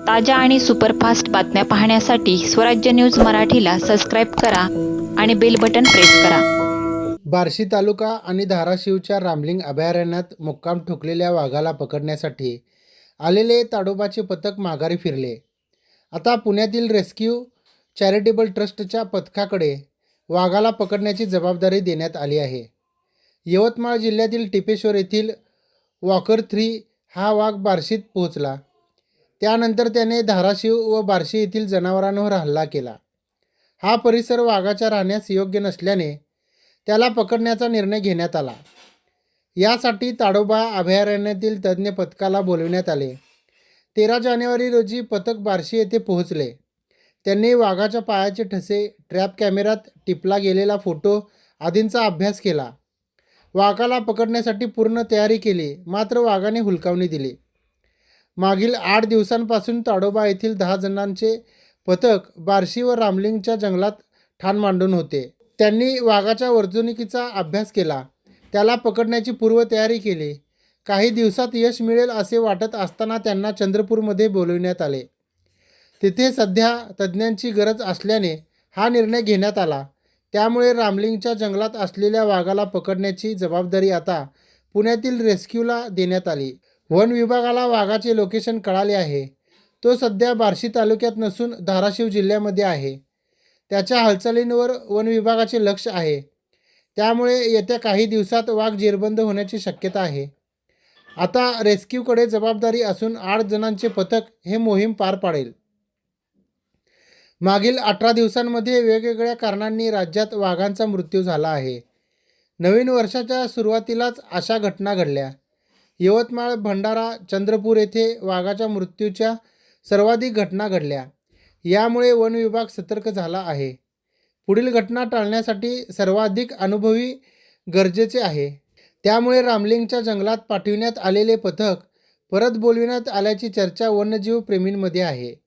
ताज्या आणि सुपरफास्ट बातम्या पाहण्यासाठी स्वराज्य न्यूज मराठीला सबस्क्राईब करा आणि बेल बटन प्रेस करा. बार्शी तालुका आणि धाराशिवच्या रामलिंग अभयारण्यात मुक्काम ठोकलेल्या वाघाला पकडण्यासाठी आलेले ताडोबाचे पथक माघारी फिरले. आता पुण्यातील रेस्क्यू चॅरिटेबल ट्रस्टच्या पथकाकडे वाघाला पकडण्याची जबाबदारी देण्यात आली आहे. यवतमाळ जिल्ह्यातील टिपेश्वर येथील वॉकर थ्री हा वाघ बार्शीत पोहोचला. त्यानंतर त्याने धाराशिव व बार्शी येथील जनावरांवर हल्ला केला. हा परिसर वाघाच्या राहण्यास योग्य नसल्याने त्याला पकडण्याचा निर्णय घेण्यात आला. यासाठी ताडोबा अभयारण्यातील तज्ज्ञ पथकाला बोलविण्यात आले. तेरा जानेवारी रोजी पथक बार्शी येथे पोहोचले. त्यांनी वाघाच्या पायाचे ठसे ट्रॅप कॅमेऱ्यात टिपला गेलेला फोटो आदींचा अभ्यास केला. वाघाला पकडण्यासाठी पूर्ण तयारी केली मात्र वाघाने हुलकावणी दिली. मागील आठ दिवसांपासून ताडोबा येथील दहा जणांचे पथक बार्शी व रामलिंगच्या जंगलात ठाण मांडून होते. त्यांनी वाघाच्या वर्तणुकीचा अभ्यास केला. त्याला पकडण्याची पूर्वतयारी केली. काही दिवसात यश मिळेल असे वाटत असताना त्यांना चंद्रपूरमध्ये बोलविण्यात आले. तिथे सध्या तज्ज्ञांची गरज असल्याने हा निर्णय घेण्यात आला. त्यामुळे रामलिंगच्या जंगलात असलेल्या वाघाला पकडण्याची जबाबदारी आता पुण्यातील रेस्क्यूला देण्यात आली. वन विभागाला वाघाचे लोकेशन कळाले आहे. तो सध्या बार्शी तालुक्यात नसून धाराशिव जिल्ह्यामध्ये आहे. त्याच्या हालचालींवर वन विभागाचे लक्ष आहे. त्यामुळे येत्या काही दिवसात वाघ जेरबंद होण्याची शक्यता आहे. आता रेस्क्यूकडे जबाबदारी असून आठ जणांचे पथक हे मोहीम पार पाडेल. मागील अठरा दिवसांमध्ये वेगवेगळ्या कारणांनी राज्यात वाघांचा मृत्यू झाला आहे. नवीन वर्षाच्या सुरुवातीलाच अशा घटना घडल्या. यवतमाळ भंडारा चंद्रपूर येथे वाघाच्या मृत्यूच्या सर्वाधिक घटना घडल्या. यामुळे वन विभाग सतर्क झाला आहे. पुढील घटना टाळण्यासाठी सर्वाधिक अनुभवी गरजेचे आहे. त्यामुळे रामलिंगच्या जंगलात पाठविण्यात आलेले पथक परत बोलविण्यात आल्याची चर्चा वन्यजीव प्रेमींमध्ये आहे.